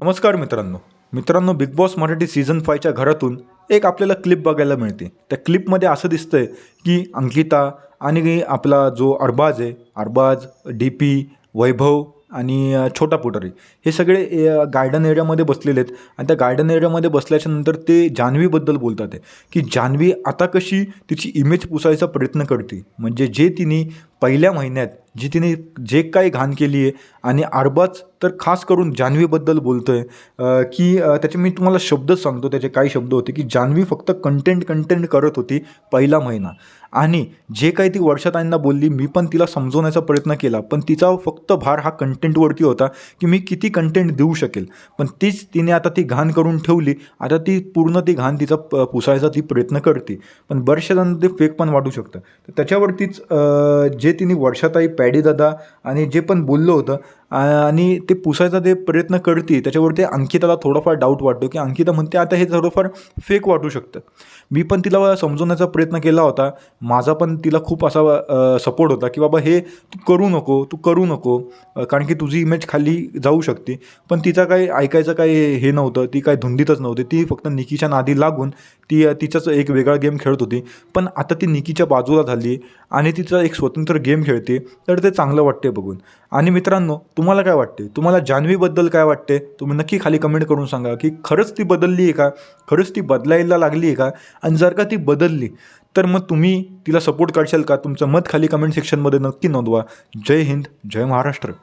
नमस्कार मित्रांनो. मित्रांनो बिग बॉस मराठी सीझन फायच्या घरातून एक आपल्याला क्लिप बघायला मिळते. त्या क्लिपमध्ये असं दिसतंय की अंकिता आणि आपला जो अरबाज आहे अरबाज डी पी वैभव आणि छोटा पुटारी हे सगळे गार्डन एरियामध्ये बसलेले आहेत. आणि त्या गार्डन एरियामध्ये बसल्याच्या नंतर ते जान्हवीबद्दल बोलतात आहे की जान्हवी आता कशी तिची इमेज पुसायचा प्रयत्न करते. म्हणजे जे तिने पहिल्या महिन्यात जी तिने जे काही घाण केली आहे आणि अरबाज तर खास करून जान्हवीबद्दल बोलतो आहे की त्याचे मी तुम्हाला शब्दच सांगतो त्याचे काही शब्द होते की जान्हवी फक्त कंटेंट कंटेंट करत होती पहिला महिना. आणि जे काही ती वर्षाताईंना बोलली मी पण तिला समजवण्याचा प्रयत्न केला पण तिचा फक्त भार हा कंटेंटवरती होता की मी किती कंटेंट देऊ शकेल. पण तीच तिने आता ती घाण करून ठेवली आता ती पूर्ण ती घाण तिचा प- पुसायचा ती प्रयत्न करते. पण बऱ्याचशा जण ते फेक पण वाटू शकतं. तर त्याच्यावरतीच जे जे तिने वर्षाताई पॅडी दादा आणि जे पण बोललं होतं आणि ते पुसायचा ते प्रयत्न करते त्याच्यावरती अंकिताला थोडाफार डाऊट वाटतो की अंकिता म्हणते आता हे थोडंफार फेक वाटू शकतं. मी पण तिला समजवण्याचा प्रयत्न केला होता. माझा पण तिला खूप असा सपोर्ट होता की बाबा हे तू करू नको तू करू नको कारण की तुझी इमेज खाली जाऊ शकते. पण तिचा काही ऐकायचं काही हे नव्हतं ती काही धुंदीतच नव्हती. ती फक्त निकीच्या नादी लागून ती तिचाच एक वेगळा गेम खेळत होती. पण आता ती निकीच्या बाजूला झाली आणि तिचा एक स्वतंत्र गेम खेळते तर ते चांगलं वाटते बघून. आणि मित्रांनो तुम्हाला काय वाटते? तुम्हाला जान्हवीबद्दल काय वाटते? तुम्ही नक्की खाली कमेंट करून सांगा की खरंच ती बदलली आहे का? खरंच ती बदलायला लागली आहे का? आणि जर का ती बदलली तर मग तुम्ही तिला सपोर्ट करशाल का? तुमचं मत खाली कमेंट सेक्शनमध्ये नक्की नोंदवा. जय हिंद जय महाराष्ट्र.